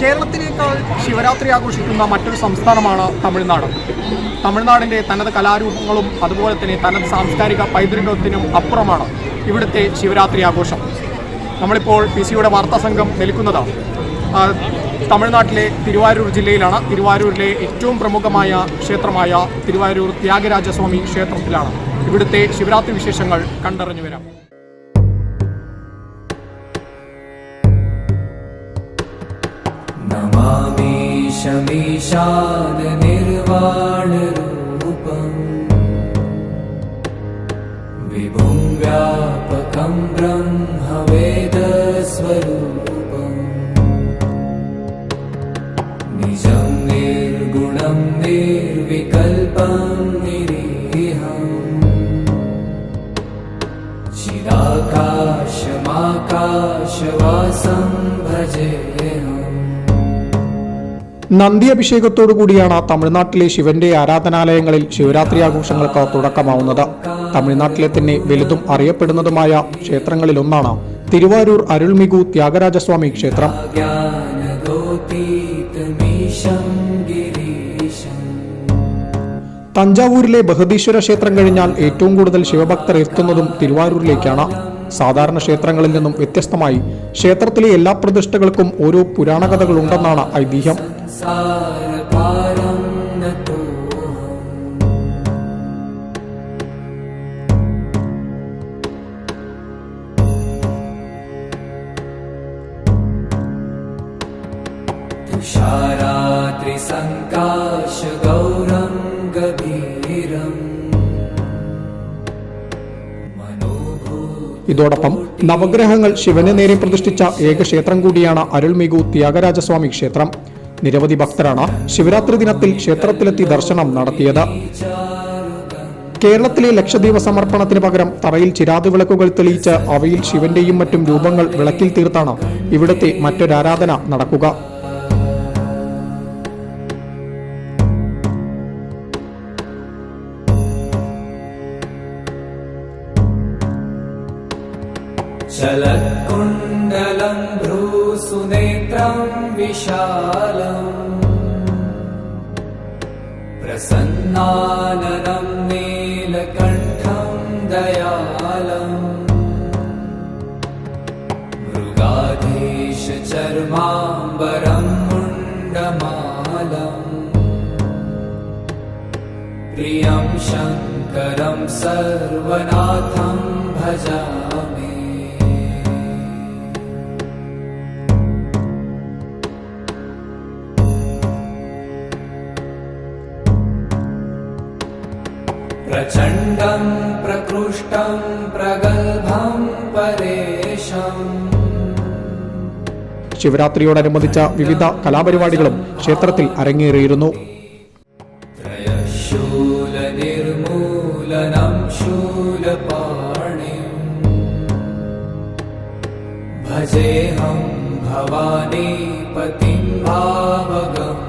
കേരളത്തിനേക്കാൾ ശിവരാത്രി ആഘോഷിക്കുന്ന മറ്റൊരു സംസ്ഥാനമാണ് തമിഴ്നാട്. തമിഴ്നാടിന്റെ തനത് കലാരൂപങ്ങളും അതുപോലെ തന്നെ തനത് സാംസ്കാരിക പൈതൃകത്തിനും അപ്പുറമാണ് ഇവിടുത്തെ ശിവരാത്രി ആഘോഷം. നമ്മളിപ്പോൾ പി സിയുടെ വാർത്താ സംഘം നിൽക്കുന്നത് തമിഴ്നാട്ടിലെ തിരുവാരൂർ ജില്ലയിലാണ്. തിരുവാരൂരിലെ ഏറ്റവും പ്രമുഖമായ ക്ഷേത്രമായ തിരുവാരൂർ ത്യാഗരാജസ്വാമി ക്ഷേത്രത്തിലാണ്. ഇവിടുത്തെ ശിവരാത്രി വിശേഷങ്ങൾ കണ്ടറിഞ്ഞു വരാം. शमीशाननिर्वाणरूपम् विभुं व्यापकं ब्रह्मवेदस्वरूपम्। निजं निर्गुणं निर्विकल्पं निरीहम्। चिदाकाशमाकाशवासं भजेऽहम् നന്ദി അഭിഷേകത്തോടു കൂടിയാണ് തമിഴ്നാട്ടിലെ ശിവന്റെ ആരാധനാലയങ്ങളിൽ ശിവരാത്രി ആഘോഷങ്ങൾക്ക് തുടക്കമാവുന്നത്. തമിഴ്നാട്ടിലെ തന്നെ വലുതും അറിയപ്പെടുന്നതുമായ ക്ഷേത്രങ്ങളിലൊന്നാണ് തിരുവാരൂർ അരുൾമിഗു ത്യാഗരാജസ്വാമി ക്ഷേത്രം. തഞ്ചാവൂരിലെ ബഹദീശ്വര ക്ഷേത്രം കഴിഞ്ഞാൽ ഏറ്റവും കൂടുതൽ ശിവഭക്തർ എത്തുന്നതും തിരുവാരൂരിലേക്കാണ്. സാധാരണ ക്ഷേത്രങ്ങളിൽ നിന്നും വ്യത്യസ്തമായി ക്ഷേത്രത്തിലെ എല്ലാ പ്രതിഷ്ഠകൾക്കും ഓരോ പുരാണ കഥകളുണ്ടെന്നാണ് ഐതിഹ്യം सारपारं नतोऽहम् तुषारात्रिसङ्काशगौरं ഇതോടൊപ്പം നവഗ്രഹങ്ങൾ ശിവനെ നേരെ പ്രതിഷ്ഠിച്ച ഏക ക്ഷേത്രം കൂടിയാണ് അരുൾമികു ത്യാഗരാജസ്വാമി ക്ഷേത്രം. നിരവധി ഭക്തരാണ് ശിവരാത്രി ദിനത്തിൽ ക്ഷേത്രത്തിലെത്തി ദർശനം നടത്തിയത്. കേരളത്തിലെ ലക്ഷദ്വീപ സമർപ്പണത്തിന് പകരം തറയിൽ ചിരാത് വിളക്കുകൾ തെളിയിച്ച് അവയിൽ ശിവന്റെയും മറ്റും രൂപങ്ങൾ വിളക്കിൽ തീർത്താണ് ഇവിടുത്തെ മറ്റൊരാരാധന നടക്കുക. चलत्कुण्डलम् भ्रूसुनेत्रम् विशालम् प्रसन्नाननम् नीलकण्ठम् दयालम् मृगाधीशचर्माम्बरम् मुण्डमालम् प्रियं शङ्करं सर्वनाथं भजामि। प्रचण्डं प्रकृष्टं प्रगल्भं परेशम् ശിവരാത്രിയോടനുബന്ധിച്ച വിവിധ കലാപരിപാടികളും ക്ഷേത്രത്തിൽ അരങ്ങേറിയിരുന്നു त्रयशूलनिर्मूलनं शूलपाणिम् भजेऽहं भवानी पतिं भावगम्यम्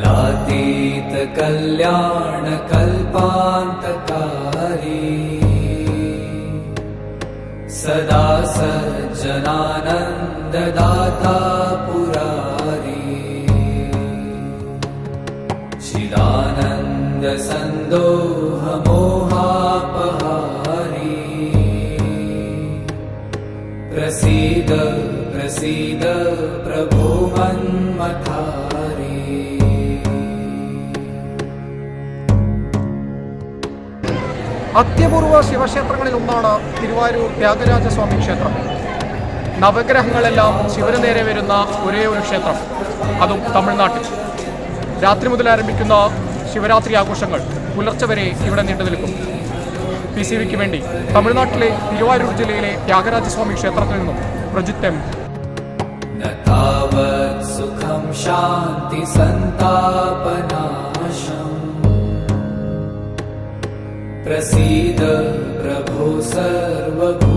कलातीतकल्याणकल्पान्तकारी सदा सज्जनानन्ददाता पुरारी। चिदानन्दसन्दोहमोहापहारी प्रसीद प्रसीद प्रभो मन्मथारी അത്യപൂർവ ശിവക്ഷേത്രങ്ങളിൽ ഒന്നാണ് തിരുവാരൂർ ത്യാഗരാജസ്വാമി ക്ഷേത്രം. നവഗ്രഹങ്ങളെല്ലാം ശിവന് നേരെ വരുന്ന ഒരേ ഒരു ക്ഷേത്രം. അതും തമിഴ്നാട്ടിൽ. രാത്രി മുതൽ ആരംഭിക്കുന്ന ശിവരാത്രി ആഘോഷങ്ങൾ പുലർച്ചെ വരെ ഇവിടെ നീണ്ടു നിൽക്കും. പി സി വിക്ക് വേണ്ടി തമിഴ്നാട്ടിലെ തിരുവാരൂർ ജില്ലയിലെ ത്യാഗരാജസ്വാമി ക്ഷേത്രത്തിൽ നിന്നും പ്രജിത് എം. സുഖം ശാന്തി സന്താപനാശം. प्रसीद प्रभो सर्वभूताधिवासम्